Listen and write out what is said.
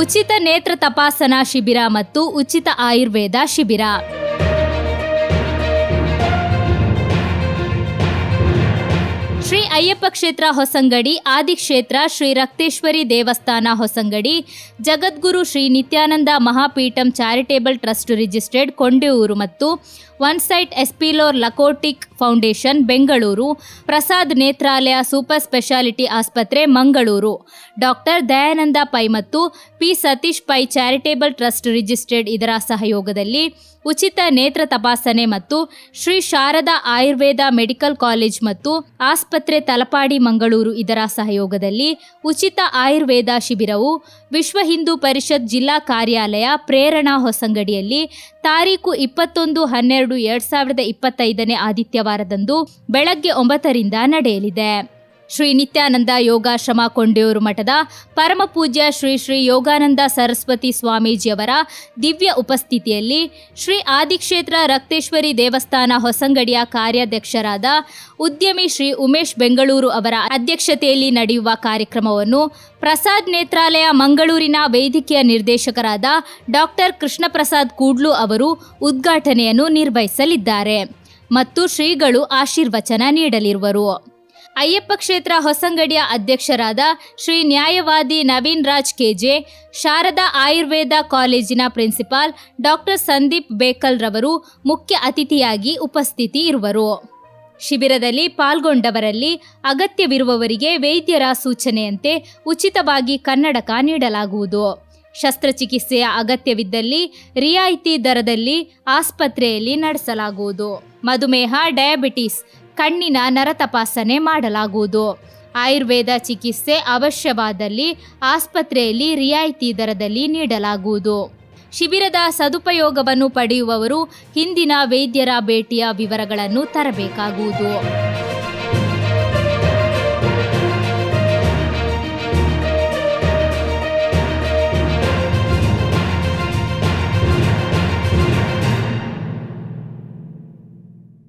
ಉಚಿತ ನೇತ್ರ ತಪಾಸಣಾ ಶಿಬಿರ ಮತ್ತು ಉಚಿತ ಆಯುರ್ವೇದ ಶಿಬಿರ. ಶ್ರೀ ಅಯ್ಯಪ್ಪ ಕ್ಷೇತ್ರ ಹೊಸಂಗಡಿ, ಆದಿಕ್ಷೇತ್ರ ಶ್ರೀ ರಕ್ತೇಶ್ವರಿ ದೇವಸ್ಥಾನ ಹೊಸಂಗಡಿ, ಜಗದ್ಗುರು Shri Nityananda Mahapeetham charitable trust registered Kondevooru ಮತ್ತು one sight Essilor Luxottica foundation, Bengaluru. Prasad Netralaya super speciality ಆಸ್ಪತ್ರೆ, ಮಂಗಳೂರು. ಡಾಕ್ಟರ್ ದಯಾನಂದ ಪೈ ಮತ್ತು P. Satish Pai charitable trust registered ಇದರ ಸಹಯೋಗದಲ್ಲಿ ಉಚಿತ ನೇತ್ರ ತಪಾಸಣೆ ಮತ್ತು ಶ್ರೀ ಶಾರದಾ ಆಯುರ್ವೇದ ಮೆಡಿಕಲ್ ಕಾಲೇಜ್ ಮತ್ತು ಆಸ್ಪತ್ರೆ ತಲಪಾಡಿ, ಮಂಗಳೂರು ಇದರ ಸಹಯೋಗದಲ್ಲಿ ಉಚಿತ ಆಯುರ್ವೇದ ಶಿಬಿರವು ವಿಶ್ವ ಹಿಂದೂ ಪರಿಷತ್ ಜಿಲ್ಲಾ ಕಾರ್ಯಾಲಯ ಪ್ರೇರಣಾ ಹೊಸಂಗಡಿಯಲ್ಲಿ ತಾರೀಕು ಇಪ್ಪತ್ತೊಂದು ಹನ್ನೆರಡು ಎರಡ್ ಸಾವಿರದ ಇಪ್ಪತ್ತೈದನೇ ಆದಿತ್ಯವಾರದಂದು ಬೆಳಗ್ಗೆ ಒಂಬತ್ತರಿಂದ ನಡೆಯಲಿದೆ. ಶ್ರೀ ನಿತ್ಯಾನಂದ ಯೋಗಾಶ್ರಮ ಕೊಂಡೆಯೂರು ಮಠದ ಪರಮಪೂಜ್ಯ ಶ್ರೀ ಶ್ರೀ ಯೋಗಾನಂದ ಸರಸ್ವತಿ ಸ್ವಾಮೀಜಿಯವರ ದಿವ್ಯ ಉಪಸ್ಥಿತಿಯಲ್ಲಿ ಶ್ರೀ ಆದಿಕ್ಷೇತ್ರ ರಕ್ತೇಶ್ವರಿ ದೇವಸ್ಥಾನ ಹೊಸಂಗಡಿಯ ಕಾರ್ಯಾಧ್ಯಕ್ಷರಾದ ಉದ್ಯಮಿ ಶ್ರೀ ಉಮೇಶ್ ಬೆಂಗಳೂರು ಅವರ ಅಧ್ಯಕ್ಷತೆಯಲ್ಲಿ ನಡೆಯುವ ಕಾರ್ಯಕ್ರಮವನ್ನು ಪ್ರಸಾದ್ ನೇತ್ರಾಲಯ ಮಂಗಳೂರಿನ ವೈದ್ಯಕೀಯ ನಿರ್ದೇಶಕರಾದ ಡಾಕ್ಟರ್ ಕೃಷ್ಣಪ್ರಸಾದ್ ಕೂಡ್ಲು ಅವರು ಉದ್ಘಾಟನೆಯನ್ನು ನಿರ್ವಹಿಸಲಿದ್ದಾರೆ. ಮತ್ತು ಶ್ರೀಗಳು ಆಶೀರ್ವಚನ ನೀಡಲಿರುವರು. ಅಯ್ಯಪ್ಪ ಕ್ಷೇತ್ರ ಹೊಸಂಗಡಿಯ ಅಧ್ಯಕ್ಷರಾದ ಶ್ರೀ ನ್ಯಾಯವಾದಿ ನವೀನ್ ರಾಜ್ ಕೆಜೆ, ಶಾರದಾ ಆಯುರ್ವೇದ ಕಾಲೇಜಿನ ಪ್ರಿನ್ಸಿಪಾಲ್ ಡಾಕ್ಟರ್ ಸಂದೀಪ್ ಬೇಕಲ್ ರವರು ಮುಖ್ಯ ಅತಿಥಿಯಾಗಿ ಉಪಸ್ಥಿತಿ ಇರುವರು. ಶಿಬಿರದಲ್ಲಿ ಪಾಲ್ಗೊಂಡವರಲ್ಲಿ ಅಗತ್ಯವಿರುವವರಿಗೆ ವೈದ್ಯರ ಸೂಚನೆಯಂತೆ ಉಚಿತವಾಗಿ ಕನ್ನಡಕ ನೀಡಲಾಗುವುದು. ಶಸ್ತ್ರಚಿಕಿತ್ಸೆಯ ಅಗತ್ಯವಿದ್ದಲ್ಲಿ ರಿಯಾಯಿತಿ ದರದಲ್ಲಿ ಆಸ್ಪತ್ರೆಯಲ್ಲಿ ನಡೆಸಲಾಗುವುದು. ಮಧುಮೇಹ, ಡಯಾಬಿಟಿಸ್, ಕಣ್ಣಿನ ನರ ತಪಾಸಣೆ ಮಾಡಲಾಗುವುದು. ಆಯುರ್ವೇದ ಚಿಕಿತ್ಸೆ ಅವಶ್ಯವಾದಲ್ಲಿ ಆಸ್ಪತ್ರೆಯಲ್ಲಿ ರಿಯಾಯಿತಿ ದರದಲ್ಲಿ ನೀಡಲಾಗುವುದು. ಶಿಬಿರದ ಸದುಪಯೋಗವನ್ನು ಪಡೆಯುವವರು ಹಿಂದಿನ ವೈದ್ಯರ ಭೇಟಿಯ ವಿವರಗಳನ್ನು ತರಬೇಕಾಗುವುದು.